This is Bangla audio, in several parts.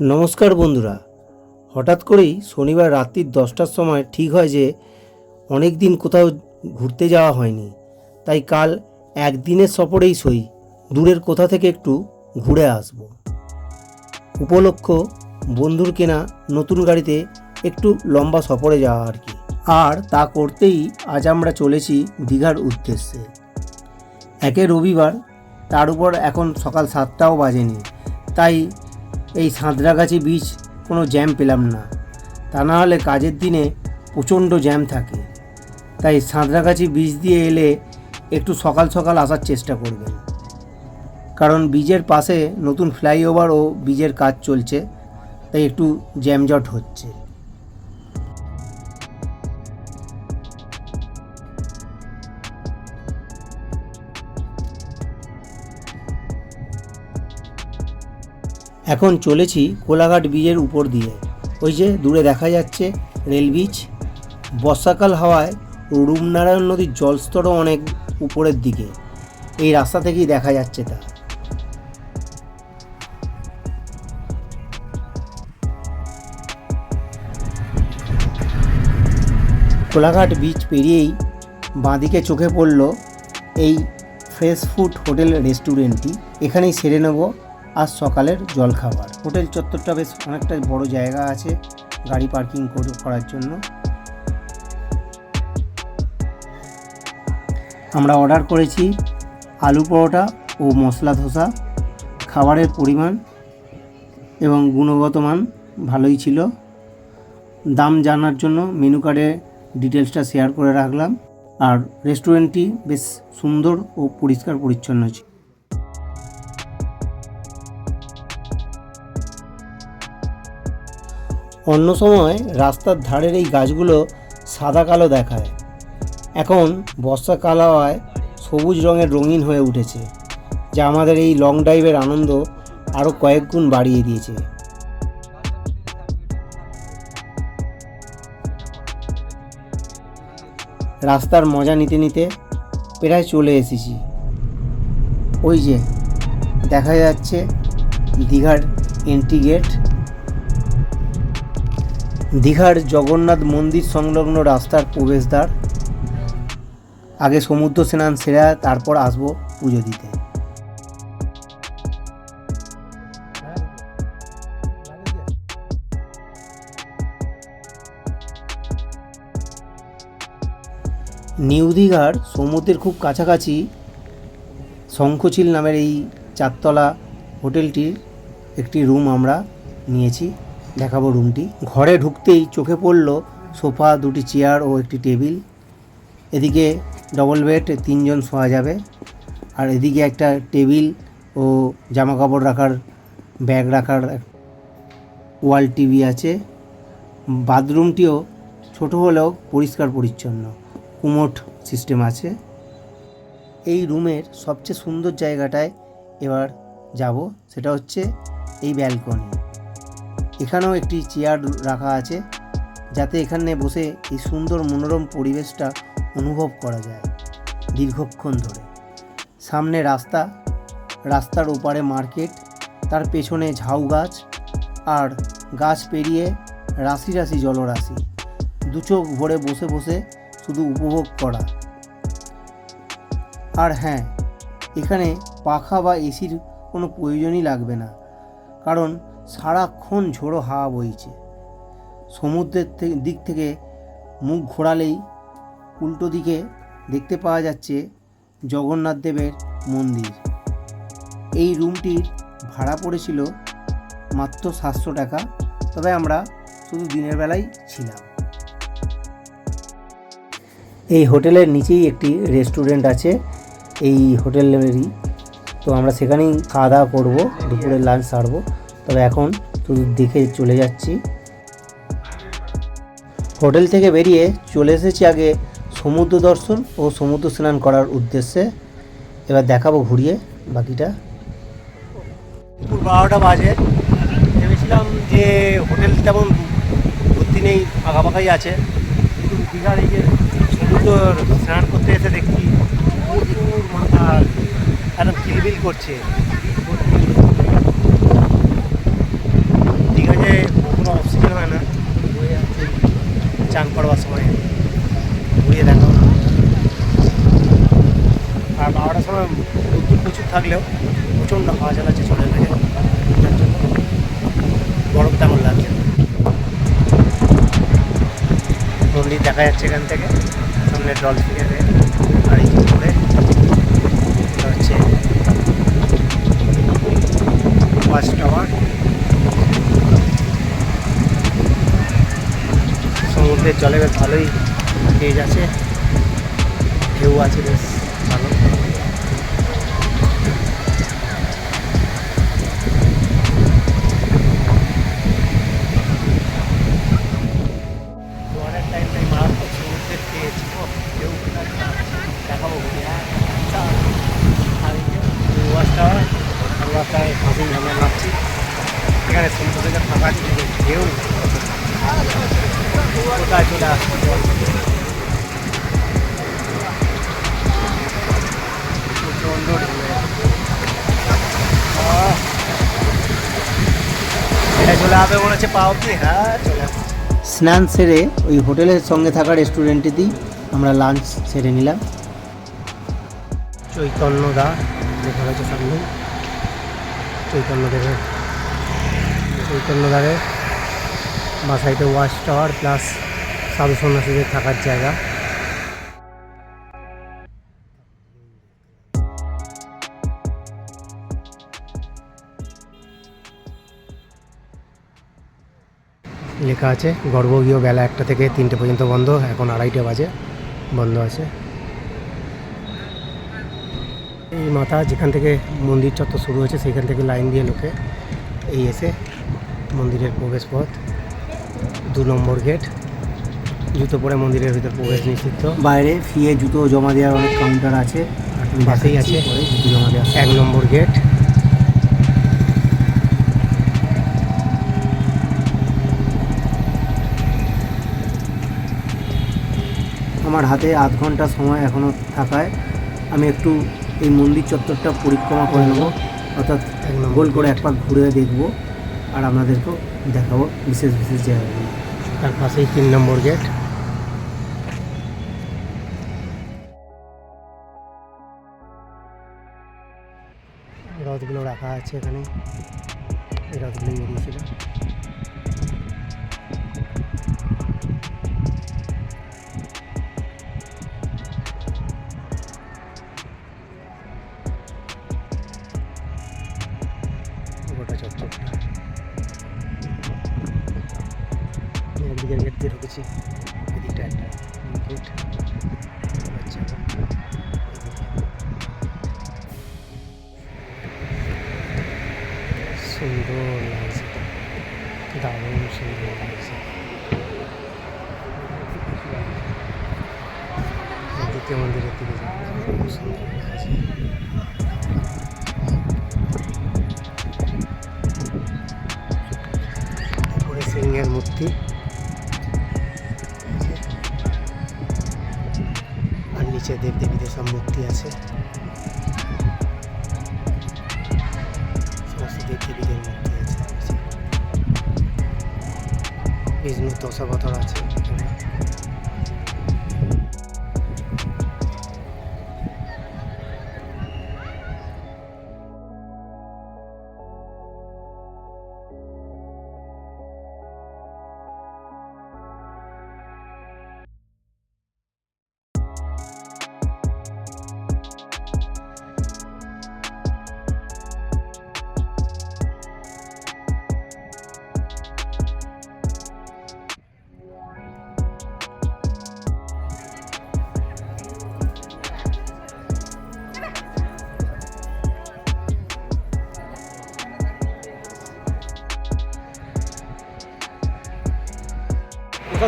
নমস্কার বন্ধুরা। হঠাৎ করেই শনিবার রাত্রির দশটার সময় ঠিক হয় যে অনেক দিন কোথাও ঘুরতে যাওয়া হয়নি। তাই কাল একদিনের সফরেই সই। দূরের কোথা থেকে একটু ঘুরে আসব। উপলক্ষ বন্ধুর কেনা নতুন গাড়িতে একটু লম্বা সফরে যাওয়া আর কি। আর তা করতেই আজ আমরা চলেছি দীঘার উদ্দেশ্যে। একে রবিবার, তার উপর এখন সকাল সাতটাও বাজেনি। তাই এই সাঁতরাগাছি বীচ কোনো জ্যাম পেলাম না। তা না হলে কাজের দিনে প্রচণ্ড জ্যাম থাকে। তাই সাঁতরাগাছি বীজ দিয়ে এলে একটু সকাল সকাল আসার চেষ্টা করবেন। কারণ বীজের পাশে নতুন ফ্লাইওভার ও বীজের কাজ চলছে, তাই একটু জ্যামজট হচ্ছে। এখন চলেছি কোলাঘাট ব্রিজের উপর দিয়ে। ওই যে দূরে দেখা যাচ্ছে রেল ব্রিজ বর্ষাকাল হওয়ায় রূপনারায়ণ নদীর জলস্তরও অনেক উপরের দিকে। এই রাস্তা থেকেই দেখা যাচ্ছে তা। কোলাঘাট বিচ পেরিয়েই বাঁদিকে চোখে পড়ল এই ফ্রেশ ফুড হোটেল রেস্টুরেন্টটি এখানেই সেরে নেব। আজ সকালের জলখাবার। হোটেল চত্বরটা বেশ অনেকটা বড় জায়গা আছে গাড়ি পার্কিং করার জন্য। আমরা অর্ডার করেছি আলু পরোটা ও মশলা ধোসা। খাবারের পরিমাণ এবং গুণগত মান ভালোই ছিল। দাম জানার জন্য মেনু কার্ডে ডিটেলসটা শেয়ার করে রাখলাম। আর রেস্টুরেন্টটি বেশ সুন্দর ও পরিষ্কার পরিচ্ছন্ন ছিল। অন্য সময় রাস্তার ধারের এই গাছগুলো সাদা কালো দেখায়। এখন বর্ষাকাল হওয়ায় সবুজ রঙের রঙিন হয়ে উঠেছে, যা আমাদের এই লং ড্রাইভের আনন্দ আরও কয়েক গুণ বাড়িয়ে দিয়েছে। রাস্তার মজা নিতে নিতে প্রায় চলে এসেছি। ওই যে দেখা যাচ্ছে দীঘার এন্ট্রি গেট দীঘার জগন্নাথ মন্দির সংলগ্ন রাস্তার প্রবেশদ্বার। আগে সমুদ্র স্নান সেরা, তারপর আসব পুজো দিতে। নিউ দীঘার সমুদ্রের খুব কাছাকাছি শঙ্খচিল নামের এই চারতলা হোটেলটির একটি রুম আমরা নিয়েছি। দেখাবো রুমটি। ঘরে ঢুকতেই চোখে পড়ল সোফা, দুটি চেয়ার ও একটি টেবিল। এদিকে ডবল বেড, তিনজন শোয়া যাবে। আর এদিকে একটা টেবিল ও জামা কাপড় রাখার, ব্যাগ রাখার ওয়াল টিভি আছে। বাথরুমটিও ছোট হলেও পরিষ্কার পরিচ্ছন্ন। কুমোট সিস্টেম আছে। এই রুমের সবচেয়ে সুন্দর জায়গাটায় এবার যাব। সেটা হচ্ছে এই ব্যালকনি। এখানেও একটি চেয়ার রাখা আছে, যাতে এখানে বসে এই সুন্দর মনোরম পরিবেশটা অনুভব করা যায় দীর্ঘক্ষণ ধরে। সামনে রাস্তা, রাস্তার ওপারে মার্কেট, তার পেছনে ঝাউ গাছ আর গাছ পেরিয়ে রাশি রাশি জলরাশি। দু চোখ ভরে বসে বসে শুধু উপভোগ করা। আর হ্যাঁ এখানে পাখা বা এসির কোনো প্রয়োজনই লাগবে না, কারণ সারাক্ষণ ঝোড়ো হাওয়া বইছে। সমুদ্রের দিক থেকে মুখ ঘোরালেই উল্টো দিকে দেখতে পাওয়া যাচ্ছে জগন্নাথ দেবের মন্দির। এই রুমটির ভাড়া পড়েছিল মাত্র সাতশো টাকা, তবে আমরা শুধু দিনের বেলায় ছিলাম। এই হোটেলের নিচেই একটি রেস্টুরেন্ট আছে, এই হোটেলেরই। তো আমরা সেখানেই খাওয়া দাওয়া করব, দুপুরের লাঞ্চ সারবো। তবে এখন দেখে চলে যাচ্ছি। হোটেল থেকে বেরিয়ে চলে এসেছি আগে সমুদ্র দর্শন ও সমুদ্র স্নান করার উদ্দেশ্যে। এবার দেখাবো ঘুরিয়ে বাকিটা। দুপুর বারোটা বাজে। ভেবেছিলাম যে হোটেল তেমন ভর্তি নেই, ফাঁকাফাঁকাই আছে। কিন্তু দীঘার এই যে সমুদ্র স্নান করতে এসে দেখছি প্রচুর মাথা একদম কিলবিল করছে। চান করবার সময়। ঘুরিয়ে দেখা আর বারোটার সময় প্রচুর থাকলেও প্রচণ্ড হাওয়া চালাচ্ছে চলে গেছে বরফ তেমন লাগছে। মন্দির দেখা যাচ্ছে এখান থেকে। সামনে ডলফিনের জলে বেশ ভালোই পেয়ে যাচ্ছে ঢেউ আছে বেশ ভালো। চলে আসবে হচ্ছে পা অব্দি। হ্যাঁ চলে স্নান সেরে ওই হোটেলের সঙ্গে থাকা রেস্টুরেন্টেতেই আমরা লাঞ্চ সেরে নিলাম। চৈতন্য দা লেখা রয়েছে সামনে চৈতন্য দেবের। চৈতন্য দ্বারের বা সাইডে ওয়াচ টাওয়ার প্লাস সাধু সন্ন্যাসীদের থাকার জায়গা। লেখা আছে গর্ভগৃহ বেলা একটা থেকে তিনটে পর্যন্ত বন্ধ এখন আড়াইটে বাজে বন্ধ আছে। এই মাথা যেখান থেকে মন্দির চত্বর শুরু হয়েছে সেখান থেকে লাইন দিয়ে লোকে এই এসে মন্দিরের প্রবেশ পথ দু নম্বর গেট জুতো পরে মন্দিরের ভিতর প্রবেশ নিষিদ্ধ। বাইরে ফিয়ে জুতো জমা দেওয়ার অনেক কাউন্টার আছে। পাশেই আছে জুতো জমা দেওয়া। এক নম্বর গেট। আমার হাতে আধ ঘণ্টা সময় এখনও থাকায় আমি একটু এই মন্দির চত্বরটা পরিক্রমা করে নেব। অর্থাৎ গোল করে এক পাক ঘুরে দেখব আর আপনাদেরকেও দেখাবো বিশেষ বিশেষ জায়গাগুলো তার পাশেই তিন নম্বর গেট। রথগুলো রাখা আছে এখানে। এই রথগুলো বেরিয়েছিল সুন্দর লাগছে। দারুণ সুন্দর লাগছে। দ্বিতীয় মন্দিরের দিকে সুন্দর লাগছে। সিংহের মূর্তি। আর নিচে দেব দেবীদের সব মূর্তি আছে। সমস্ত দেব দেবীদের মূর্তি আছে নিচে। বিষ্ণু দশাবতার আছে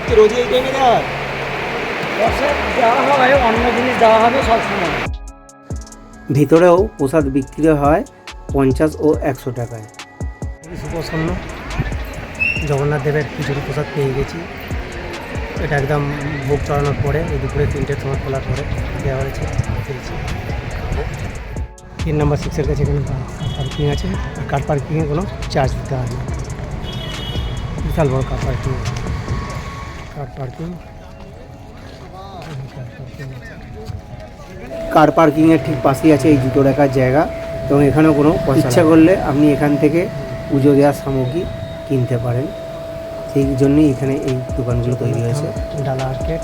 কি রোজই এই টাইমে দেওয়া হয়? দেওয়া হয় অন্য জিনিস দেওয়া হবে সবসময় ভিতরেও প্রসাদ বিক্রি হয় পঞ্চাশ ও একশো টাকায়। সুপ্রসন্ন জগন্নাথ দেবের খিচুড়ি প্রসাদ পেয়ে গেছি। এটা একদম ভোগ চড়ানোর পরে এই দুপুরে তিনটের সময় খোলার পরে দেওয়া হয়েছে পেয়েছি। তিন নাম্বার সিক্সের কাছে এখানে পার্কিং আছে। আর কার পার্কিংয়ে কোনো চার্জ দিতে হয় না। বিশাল বড় কার পার্কিং কার পার্কিং কার পার্কিংয়ের ঠিক পাশেই আছে এই জুতো রাখার জায়গা। এবং এখানেও কোনো ইচ্ছা করলে আপনি এখান থেকে পুজো দেওয়ার সামগ্রী কিনতে পারেন। সেই জন্যই এখানে এই দোকানগুলো তৈরি হয়েছে। ডালা আর্কেট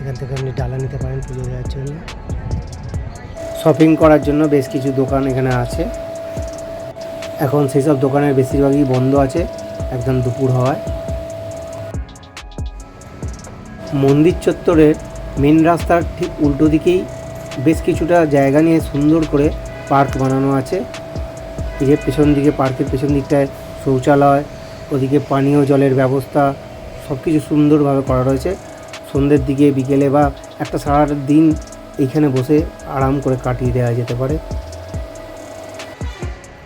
এখান থেকে আপনি ডালা নিতে পারেন পুজো দেওয়ার জন্য। শপিং করার জন্য বেশ কিছু দোকান এখানে আছে। এখন সেই সব দোকানের বেশিরভাগই বন্ধ আছে। একদম দুপুর হওয়ায়। মন্দির চত্বরের মেন রাস্তার ঠিক উল্টো দিকেই বেশ কিছুটা জায়গা নিয়ে সুন্দর করে পার্ক বানানো আছে। যে পেছন দিকে পার্কের পেছন দিকটায় শৌচালয়, ওদিকে পানীয় জলের ব্যবস্থা সব কিছু সুন্দরভাবে করা রয়েছে। সন্ধ্যের দিকে, বিকেলে বা একটা সারা দিন এইখানে বসে আরাম করে কাটিয়ে দেওয়া যেতে পারে।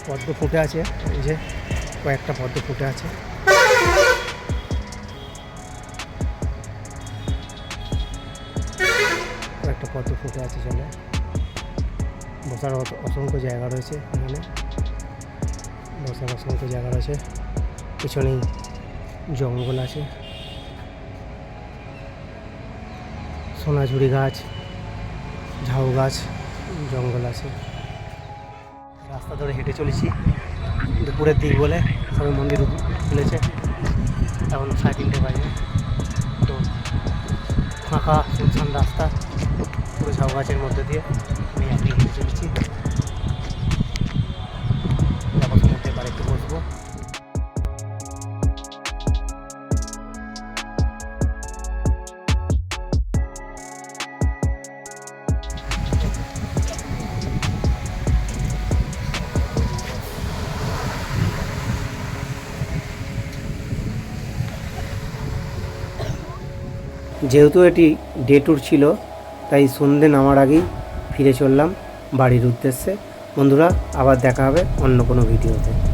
পদ্ম ফুটে আছে, এই যে কয়েকটা পদ্ম ফুটে আছে। ফুটে আছে চলে। বসার অসংখ্য জায়গা রয়েছে এখানে। বসার অসংখ্য জায়গা রয়েছে। পিছনেই জঙ্গল আছে। সোনাঝুরি গাছ, ঝাউ গাছ, জঙ্গল আছে। রাস্তা ধরে হেঁটে চলেছি। দুপুরের দিক বলে সবাই মন্দির খুলেছে। এখন সাড়ে তিনটে বাজে। তো ফাঁকা, শুনশান রাস্তা। পুরো ঝাউ গাছের মধ্যে দিয়ে আমি আপনি হেঁটে চলেছি। যেহেতু এটি ডে ট্যুর ছিল তাই সন্ধে নামার আগেই ফিরে চললাম বাড়ির উদ্দেশ্যে। বন্ধুরা, আবার দেখা হবে অন্য কোনো ভিডিওতে।